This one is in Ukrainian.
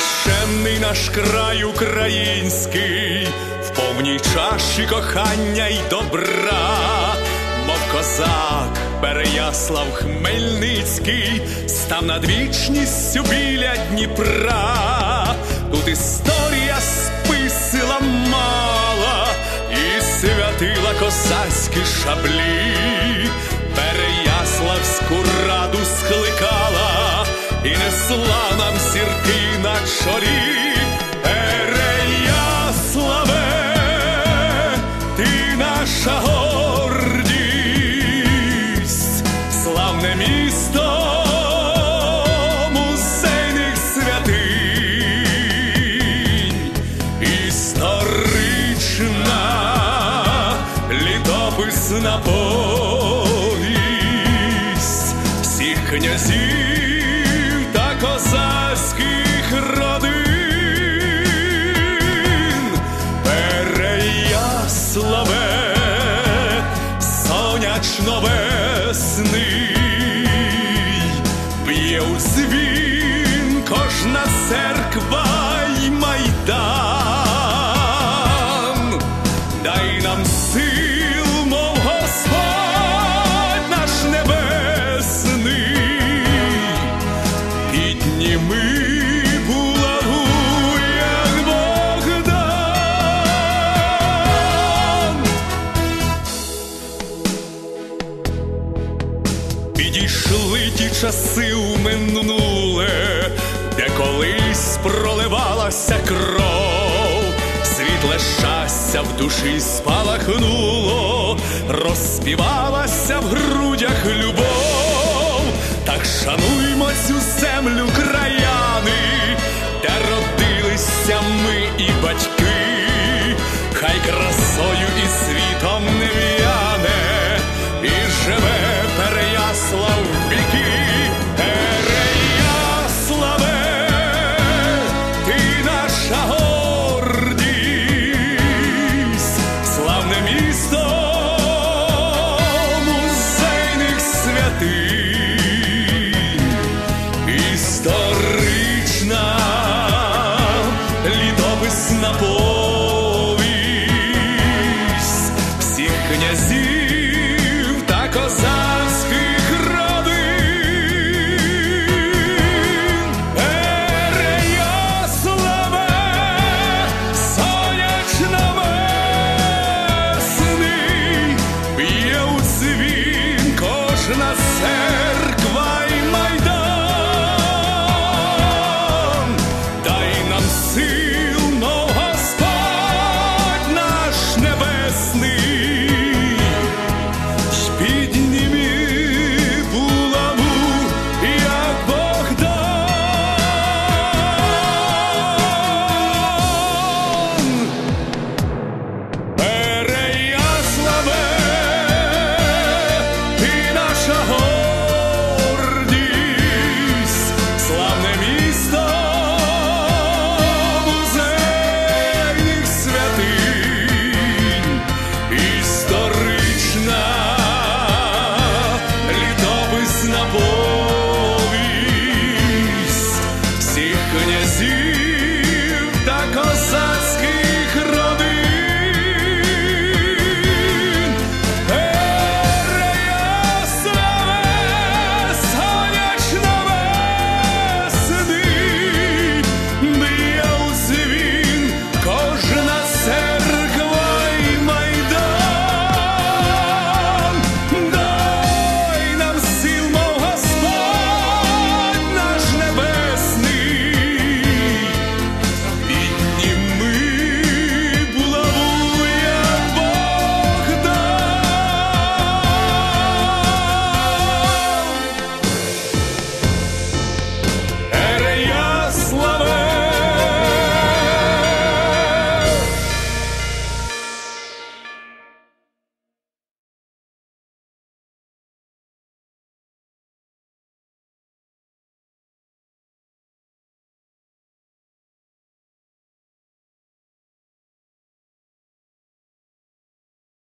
священний наш край український, в повній чаші кохання й добра, мов козак Переяслав Хмельницький, став над вічністю біля Дніпра, тут історія списила мала і святила козацькі шаблі, Переяславську раду скликала і несла нам сірки на чолі. Переяславе, ти наша гордість, славне місто літописна повість всіх князів весний, б'є у дзвін кожна церква й майдан, дай нам сил, мов Господь наш небесний, підніми Підійшли ті часи у минуле, де колись проливалася кров, світле щастя в душі спалахнуло, розспівалася в грудях любов, так шануймо цю землю краяни, де родилися ми і батьки, хай красою і світом не в'є. князів.